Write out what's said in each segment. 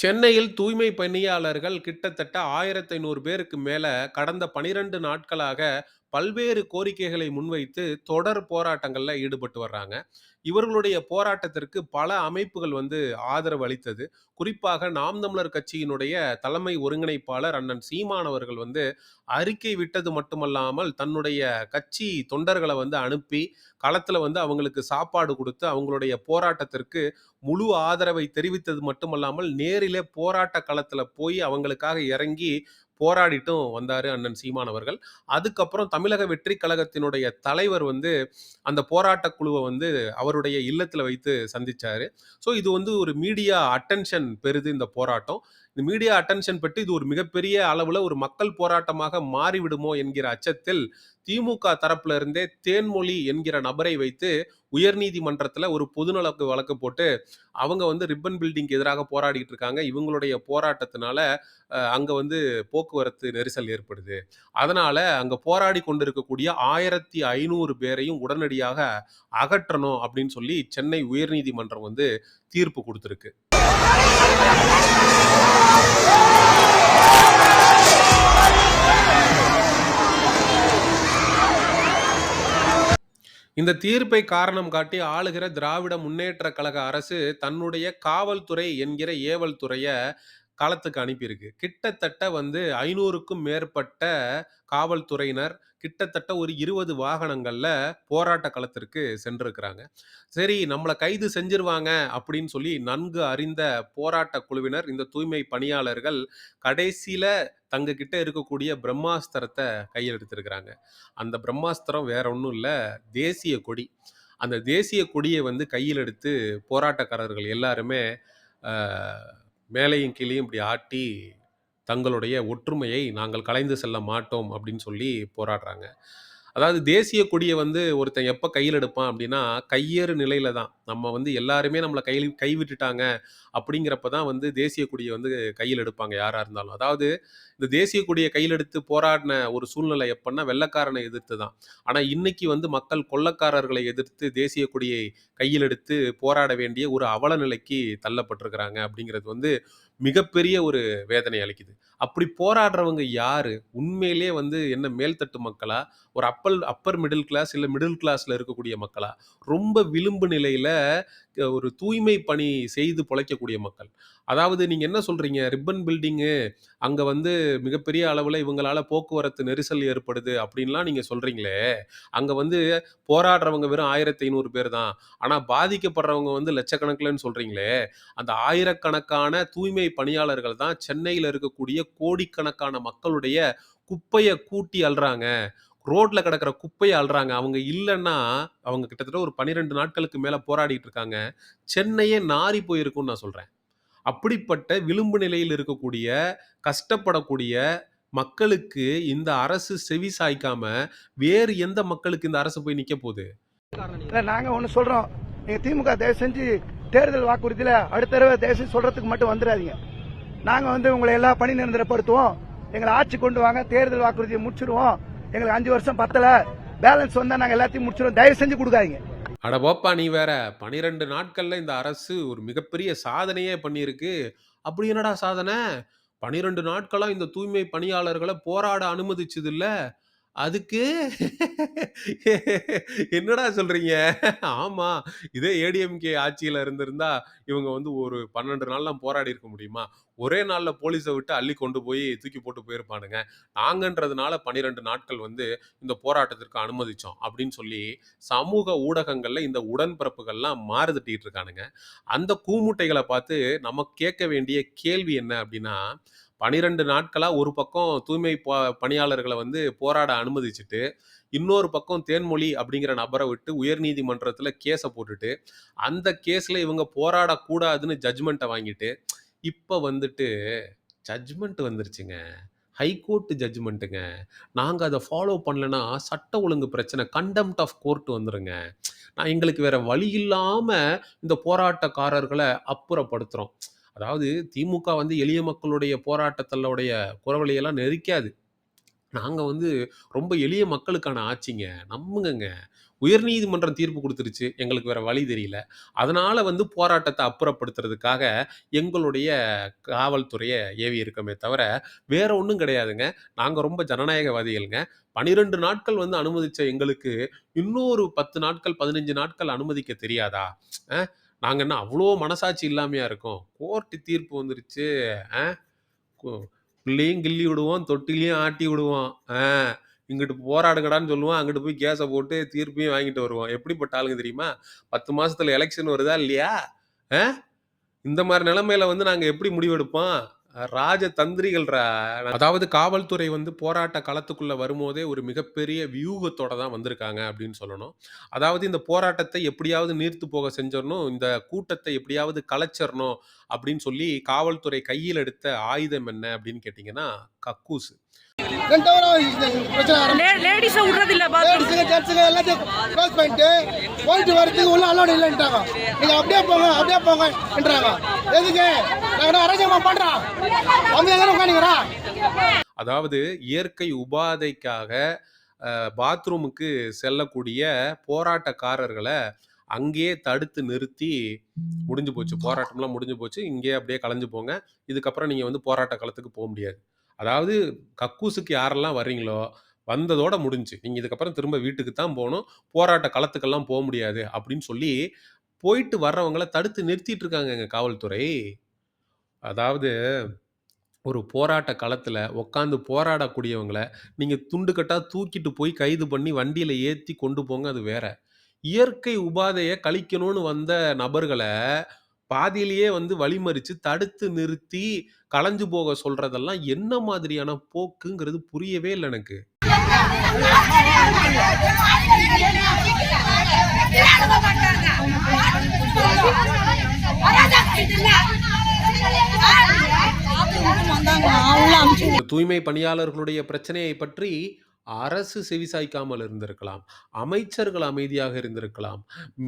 சென்னையில் தூய்மை பணியாளர்கள் கிட்டத்தட்ட 1500 பேருக்கு மேல கடந்த 12 நாட்களாக பல்வேறு கோரிக்கைகளை முன்வைத்து தொடர் போராட்டங்களில் ஈடுபட்டு வர்றாங்க. இவர்களுடைய போராட்டத்திற்கு பல அமைப்புகள் வந்து ஆதரவு அளித்தது. குறிப்பாக நாம் தமிழர் கட்சியினுடைய தலைமை ஒருங்கிணைப்பாளர் அண்ணன் சீமானவர்கள் வந்து அறிக்கை விட்டது மட்டுமல்லாமல், தன்னுடைய கட்சி தொண்டர்களை வந்து அனுப்பி, களத்தில் வந்து அவங்களுக்கு சாப்பாடு கொடுத்து அவங்களுடைய போராட்டத்திற்கு முழு ஆதரவை தெரிவித்தது மட்டுமல்லாமல், நேரிலே போராட்ட களத்தில் போய் அவங்களுக்காக இறங்கி போராடிட்டும் வந்தார் அண்ணன் சீமான் அவர்கள். அதுக்கப்புறம் தமிழக வெற்றி கழகத்தினுடைய தலைவர் வந்து அந்த போராட்ட குழுவை வந்து அவருடைய இல்லத்தில் வைத்து சந்தித்தார் ஸோ இது வந்து ஒரு மீடியா அட்டென்ஷன் பெறுது இந்த போராட்டம். இந்த மீடியா அட்டென்ஷன் பெற்று இது ஒரு மிகப்பெரிய அளவில் ஒரு மக்கள் போராட்டமாக மாறிவிடுமோ என்கிற அச்சத்தில், திமுக தரப்புல இருந்தே தேன்மொழி என்கிற நபரை வைத்து உயர்நீதிமன்றத்தில் ஒரு பொதுநல வழக்கு போட்டு, அவங்க வந்து ரிப்பன் பில்டிங்க்கு எதிராக போராடிட்டு இருக்காங்க. இவங்களுடைய போராட்டத்தினால அங்கே வந்து போக்குவரத்து நெரிசல் ஏற்படுது. அதனால அங்கே போராடி கொண்டிருக்கக்கூடிய 1500 பேரையும் உடனடியாக அகற்றணும் அப்படின்னு சொல்லி சென்னை உயர்நீதிமன்றம் வந்து தீர்ப்பு கொடுத்துருக்கு இந்த தீர்ப்பை காரணம் காட்டி ஆளுகிற திராவிட முன்னேற்ற கழக அரசு தன்னுடைய காவல்துறை என்கிற ஏவல் துறையை களத்துக்கு அனுப்பியிருக்கு. கிட்டத்தட்ட வந்து 500க்கும் மேற்பட்ட காவல்துறையினர், கிட்டத்தட்ட ஒரு 20 வாகனங்கள்ல போராட்ட களத்திற்கு சென்றிருக்கிறாங்க. சரி நம்மளை கைது செஞ்சுருவாங்க அப்படின்னு சொல்லி நன்கு அறிந்த போராட்டக் குழுவினர், இந்த தூய்மை பணியாளர்கள் கடைசியில் தங்கக்கிட்ட இருக்கக்கூடிய பிரம்மாஸ்திரத்தை கையில் எடுத்திருக்கிறாங்க. அந்த பிரம்மாஸ்திரம் வேற ஒன்றும் இல்லை தேசிய கொடி. அந்த தேசிய கொடியை வந்து கையில் எடுத்து போராட்டக்காரர்கள் எல்லாருமே மேலையும் மேலயும் இப்படி ஆட்டி, தங்களுடைய ஒற்றுமையை நாங்கள் கலைந்து செல்ல மாட்டோம் அப்படின்னு சொல்லி போராடுறாங்க. அதாவது தேசிய கொடியை வந்து ஒருத்தன் எப்போ கையில் எடுப்பான் அப்படின்னா, கையேறு நிலையில தான். நம்ம வந்து எல்லாருமே நம்மளை கையில் கைவிட்டுட்டாங்க அப்படிங்கிறப்ப தான் வந்து தேசிய கொடியை வந்து கையில் எடுப்பாங்க யாராக இருந்தாலும். அதாவது இந்த தேசிய கொடியை கையில் எடுத்து போராடின ஒரு சூழ்நிலை எப்பன்னா, வெள்ளக்காரனை எதிர்த்து தான். ஆனால் இன்னைக்கு வந்து மக்கள் கொள்ளக்காரர்களை எதிர்த்து தேசிய கொடியை கையில் எடுத்து போராட வேண்டிய ஒரு அவல நிலைக்கு தள்ளப்பட்டிருக்கிறாங்க அப்படிங்கிறது வந்து மிகப்பெரிய ஒரு வேதனை அளிக்குது. அப்படி போராடுறவங்க யாரு? உண்மையிலேயே வந்து என்ன மேல்தட்டு மக்களா? ஒரு அப்பல் அப்பர் மிடில் கிளாஸ் இல்ல மிடில் கிளாஸ்ல இருக்கக்கூடிய மக்களா? ரொம்ப விளிம்பு நிலையில ஒரு தூய்மை பணி செய்து பொழைக்கக்கூடிய மக்கள். அதாவது நீங்க என்ன சொல்றீங்க? ரிப்பன் பில்டிங்கு அங்க வந்து மிகப்பெரிய அளவுல இவங்களால போக்குவரத்து நெரிசல் ஏற்படுது அப்படின்லாம் நீங்க சொல்றீங்களே, அங்க வந்து போராடுறவங்க வெறும் 1500 பேர் தான். ஆனா பாதிக்கப்படுறவங்க வந்து லட்சக்கணக்கில்னு சொல்றீங்களே, அந்த ஆயிரக்கணக்கான தூய்மை பணியாளர்கள் தான் சென்னையில இருக்கக்கூடிய கோடிக்கணக்கான மக்களுடைய குப்பையை கூட்டி அல்றாங்க ரோட்ல கிடக்கிற குப்பையை அல்றாங்க அவங்க இல்லன்னா, அவங்க கிட்டத்தட்ட ஒரு 12 நாட்களுக்கு மேல போராடிட்டு இருக்காங்க. சென்னையே நாறி போயிருக்கும்னு நான் சொல்றேன். அப்படிப்பட்ட விளிம்பு நிலையில் இருக்கக்கூடிய, கஷ்டப்படக்கூடிய மக்களுக்கு இந்த அரசு செவி சாய்க்காம, வேறு எந்த மக்களுக்கு இந்த அரசு போய் நிக்க போகுது? நாங்க ஒண்ணு சொல்றோம். நீங்க திமுக தயவு செஞ்சு தேர்தல் வாக்குறுதியில அடுத்த தடவை தயவு செஞ்சு சொல்றதுக்கு மட்டும் வந்துடாதீங்க. நாங்க வந்து உங்களை எல்லா பணி நிரந்தரப்படுத்துவோம். எங்களை ஆட்சி கொண்டு வாங்க தேர்தல் வாக்குறுதியை முடிச்சிருவோம். எங்களுக்கு அஞ்சு வருஷம் பத்தல. பேலன்ஸ் வந்தா நாங்க எல்லாத்தையும் முடிச்சிருவோம். தயவு செஞ்சு கொடுக்காதீங்க. அட போப்பா நீ வேற! 12 நாட்கள்ல இந்த அரசு ஒரு மிகப்பெரிய சாதனையே பண்ணியிருக்கு. அப்படி என்னடா சாதனை? பனிரெண்டு நாட்களா இந்த தூய்மை பணியாளர்களை போராட அனுமதிச்சதுல்ல, அதுக்கு என்னடா சொல்றீங்க? ஆமா, இதே ஏடிஎம்கே ஆட்சியில இருந்திருந்தா, இவங்க வந்து ஒரு 12 நாள்லாம் போராடி இருக்க முடியுமா? ஒரே நாள்ல போலீஸை விட்டு அள்ளி கொண்டு போய் தூக்கி போட்டு போயிருப்பானுங்க. நாங்கன்றதுனால 12 நாட்கள் வந்து இந்த போராட்டத்திற்கு அனுமதிச்சோம் அப்படின்னு சொல்லி, சமூக ஊடகங்கள்ல இந்த உடன்பிறப்புகள்லாம் மாறுதட்டிட்டு இருக்கானுங்க. அந்த கூமுட்டைகளை பார்த்து நம்ம கேட்க வேண்டிய கேள்வி என்ன அப்படின்னா, பனிரெண்டு நாட்களாக ஒரு பக்கம் தூய்மை ப வந்து போராட அனுமதிச்சுட்டு, இன்னொரு பக்கம் தேன்மொழி அப்படிங்கிற நபரை விட்டு உயர்நீதிமன்றத்தில் கேஸை போட்டுட்டு, அந்த கேஸில் இவங்க போராடக்கூடாதுன்னு ஜட்ஜ்மெண்ட்டை வாங்கிட்டு, இப்போ வந்துட்டு ஜட்ஜ்மெண்ட் வந்துருச்சுங்க. ஹைகோர்ட் ஜட்ஜ்மெண்ட்டுங்க. நாங்கள் அதை ஃபாலோ பண்ணலன்னா, சட்ட ஒழுங்கு பிரச்சனை கண்டெம்ட் ஆஃப் கோர்ட் வந்துருங்க. நான் எங்களுக்கு வேற வழி இல்லாமல் இந்த போராட்டக்காரர்களை அப்புறப்படுத்துகிறோம் அதாவது திமுக வந்து எளிய மக்களுடைய போராட்டத்தலுடைய குரவலையெல்லாம் நெரிக்காது. நாங்கள் வந்து ரொம்ப எளிய மக்களுக்கான ஆட்சிங்க. நம்புங்கங்க. உயர்நீதிமன்றம் தீர்ப்பு கொடுத்துருச்சு எங்களுக்கு வேற வழி தெரியல. அதனால வந்து போராட்டத்தை அப்புறப்படுத்துறதுக்காக எங்களுடைய காவல்துறையை ஏவி இருக்கோமே தவிர, வேற ஒன்றும் கிடையாதுங்க. நாங்கள் ரொம்ப ஜனநாயகவாதிகள்ங்க. 12 நாட்கள் வந்து அனுமதிச்ச எங்களுக்கு, இன்னொரு 10 நாட்கள், 15 நாட்கள் அனுமதிக்க தெரியாதா? நாங்கள் நாங்க என்ன அவ்வளோ மனசாட்சி இல்லாமையாக இருக்கோம்? கோர்ட்டு தீர்ப்பு வந்துருச்சு. ஆ கு புள்ளையும் கிள்ளி விடுவோம், தொட்டிலையும் ஆட்டி விடுவோம். ஆ இங்கிட்டு போராடுங்கடான்னு சொல்லுவோம். அங்கிட்டு போய் கேஸை போட்டு தீர்ப்பையும் வாங்கிட்டு வருவோம். எப்படிப்பட்ட ஆளுங்க தெரியுமா? 10 மாசத்துல எலெக்ஷன் வருதா இல்லையா? ஆ இந்த மாதிரி நிலைமையில வந்து நாங்க எப்படி முடிவெடுப்போம்? ராஜ தந்திரிகள்ரா. அதாவது காவல்துறை வந்து போராட்ட களத்துக்குள்ள வரும்போதே ஒரு மிகப்பெரிய வியூகத்தோட தான் வந்திருக்காங்க அப்படின்னு சொல்லணும். அதாவது இந்த போராட்டத்தை எப்படியாவது நீர்த்து போக செஞ்சிடணும் இந்த கூட்டத்தை எப்படியாவது கலைச்சிடணும் அப்படின்னு சொல்லி காவல்துறை கையில் எடுத்த ஆயுதம் என்ன அப்படின்னு கேட்டிங்கன்னா கக்கூசு. லேடிஸை லேடிஸுங்க ஜென்ஸுங்க எல்லாத்தையும் க்ளோஸ் பண்ணிட்டு போயிட்டு வரதுக்கு உள்ள அலோடு இல்லைன்ட்டாங்க நீங்க அப்படியே போங்க அப்படியே போங்கன்றாங்க எதுக்கு நாங்க அரசாங்கமா பண்றோம் அவங்க உட்காந்துக்கிறா அதாவது இயற்கை உபாதைக்காக பாத்ரூமுக்கு செல்லக்கூடிய போராட்டக்காரர்கள அங்கேயே தடுத்து நிறுத்தி, முடிஞ்சு போச்சு. போராட்டம்லாம் முடிஞ்சு போச்சு. இங்கேயே அப்படியே கலைஞ்சு போங்க. இதுக்கப்புறம் நீங்க வந்து போராட்ட களத்துக்கு போ முடியாது. அதாவது கக்கூசுக்கு யாரெல்லாம் வர்றீங்களோ, வந்ததோட முடிஞ்சுச்சு. நீங்கள் இதுக்கப்புறம் திரும்ப வீட்டுக்கு தான் போகணும் போராட்ட களத்துக்கெல்லாம் போக முடியாது அப்படின்னு சொல்லி, போயிட்டு வர்றவங்கள தடுத்து நிறுத்திட்டு இருக்காங்கங்க காவல்துறை. அதாவது ஒரு போராட்ட களத்தில் உட்காந்து போராடக்கூடியவங்களை நீங்கள் துண்டுக்கட்டாக தூக்கிட்டு போய் கைது பண்ணி வண்டியில் ஏற்றி கொண்டு போங்க அது வேற. இயற்கை உபாதையை கழிக்கணும்னு வந்த நபர்களை பாதியிலேயே வந்து வழிமறிச்சு, தடுத்து நிறுத்தி, கலைஞ்சு போக சொல்றதெல்லாம் என்ன மாதிரியான போக்குங்கிறது புரியவே இல்லை எனக்கு. தூய்மை பணியாளர்களுடைய பிரச்சனையை பற்றி அரசு செவிசாய்க்காமல் இருந்திருக்கலாம். அமைச்சர்கள் அமைதியாக இருந்திருக்கலாம்.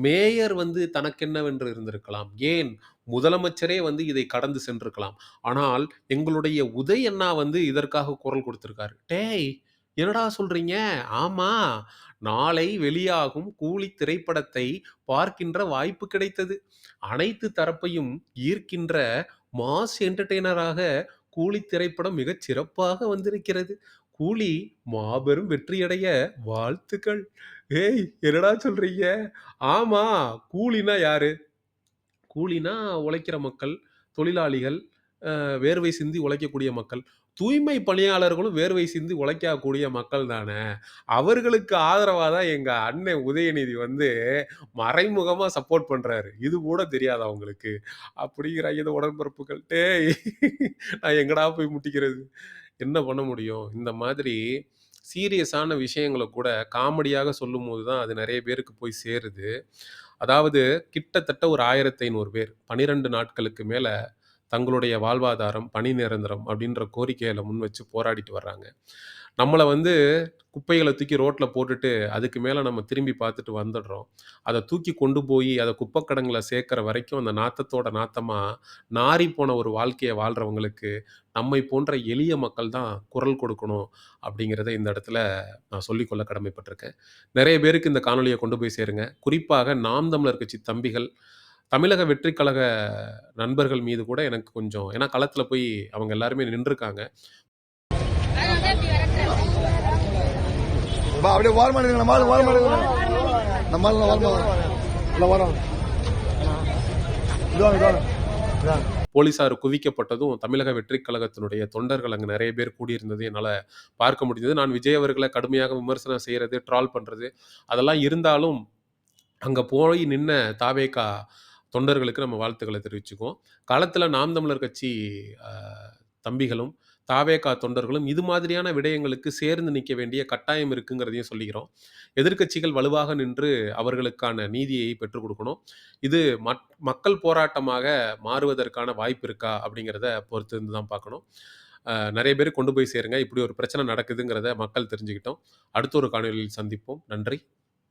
மேயர் வந்து தனக்கென்னவென்று இருந்திருக்கலாம். ஏன் முதலமைச்சரே வந்து இதை கடந்து சென்றிருக்கலாம். ஆனால் எங்களுடைய உதய் அண்ணா வந்து இதற்காக குரல் கொடுத்திருக்காரு. "டேய்! என்னடா சொல்றீங்க? ஆமா. நாளை வெளியாகும் கூலி திரைப்படத்தை பார்க்கின்ற வாய்ப்பு கிடைத்தது. அனைத்து தரப்பையும் ஈர்க்கின்ற மாஸ் என்டர்டெய்னராக கூலி திரைப்படம் மிகச் சிறப்பாக வந்திருக்கிறது. கூலி மாபெரும் வெற்றியடைய வாழ்த்துக்கள்." ஏய்! என்னடா சொல்றீங்க? ஆமா. கூலின்னா யாரு? கூலின்னா உழைக்கிற மக்கள், தொழிலாளிகள், வேர்வை சிந்தி உழைக்கக்கூடிய மக்கள். தூய்மை பணியாளர்களும் வேர்வை சிந்தி உழைக்கக்கூடிய மக்கள் தானே. அவர்களுக்கு ஆதரவாக தான் எங்கள் அண்ணன் உதயநிதி வந்து மறைமுகமாக சப்போர்ட் பண்ணுறாரு இது கூட தெரியாது அவங்களுக்கு அப்படிங்கிற இது உடன்பரப்புகள் டேய்! நான் எங்கடா போய் முட்டிக்கிறது? என்ன பண்ண முடியும்? இந்த மாதிரி சீரியஸான விஷயங்கள கூட காமெடியாக சொல்லும்போது தான் அது நிறைய பேருக்கு போய் சேருது. அதாவது கிட்டத்தட்ட ஒரு 1500 பேர் 12 நாட்களுக்கு மேல தங்களுடைய வாழ்வாதாரம், பணி நிரந்தரம் அப்படின்ற கோரிக்கையில் முன் வச்சு போராடிட்டு வர்றாங்க. நம்மளை வந்து குப்பைகளை தூக்கி ரோட்டில் போட்டுட்டு, அதுக்கு மேலே நம்ம திரும்பி பார்த்துட்டு வந்துடுறோம். அதை தூக்கி கொண்டு போய் அதை குப்பை சேர்க்குற வரைக்கும் அந்த நாத்தத்தோட நாத்தமா, நாறிப்போன ஒரு வாழ்க்கையை வாழ்கிறவங்களுக்கு நம்மை போன்ற எளிய மக்கள் தான் குரல் கொடுக்கணும் அப்படிங்கிறத இந்த இடத்துல நான் சொல்லிக்கொள்ள கடமைப்பட்டிருக்கேன். நிறைய பேருக்கு இந்த காணொலியை கொண்டு போய் சேருங்க. குறிப்பாக நாம் தமிழர் கட்சி தம்பிகள், தமிழக வெற்றிக் கழக நண்பர்கள் மீது கூட எனக்கு கொஞ்சம் ஏன்னா களத்துல போய் அவங்க எல்லாருமே நின்றுருக்காங்க. அப்படியே நம்ம நம்ம வரோம். இதுவாங்க போலீசார் குவிக்கப்பட்டதும் தமிழக வெற்றிக் கழகத்தினுடைய தொண்டர்கள் அங்க நெறைய பேர் கூடியிருந்தது. என்னால பார்க்க முடிஞ்சது. நான் விஜய் அவர்கள கடுமையாக விமர்சனம் செய்றது, ட்ரால் பண்றது அதெல்லாம் இருந்தாலும், அங்க போய் நின்ன தாவேகா தொண்டர்களுக்கு நம்ம வாழ்த்துக்களை தெரிவிச்சுக்குவோம். களத்தில் நாம் தமிழர் கட்சி தம்பிகளும், தாவேகா தொண்டர்களும் இது மாதிரியான விடயங்களுக்கு சேர்ந்து நிற்க வேண்டிய கட்டாயம் இருக்குங்கிறதையும் சொல்லிக்கிறோம். எதிர்க்கட்சிகள் வலுவாக நின்று அவர்களுக்கான நீதியை பெற்றுக் கொடுக்கணும் இது மக் மக்கள் போராட்டமாக மாறுவதற்கான வாய்ப்பு இருக்கா? அப்படிங்கிறத பொறுத்து இருந்து தான் பார்க்கணும். நிறைய பேர் கொண்டு போய் சேருங்க. இப்படி ஒரு பிரச்சனை நடக்குதுங்கிறத மக்கள் தெரிஞ்சுக்கிட்டோம். அடுத்த ஒரு காணொலியில் சந்திப்போம். நன்றி.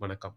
வணக்கம்.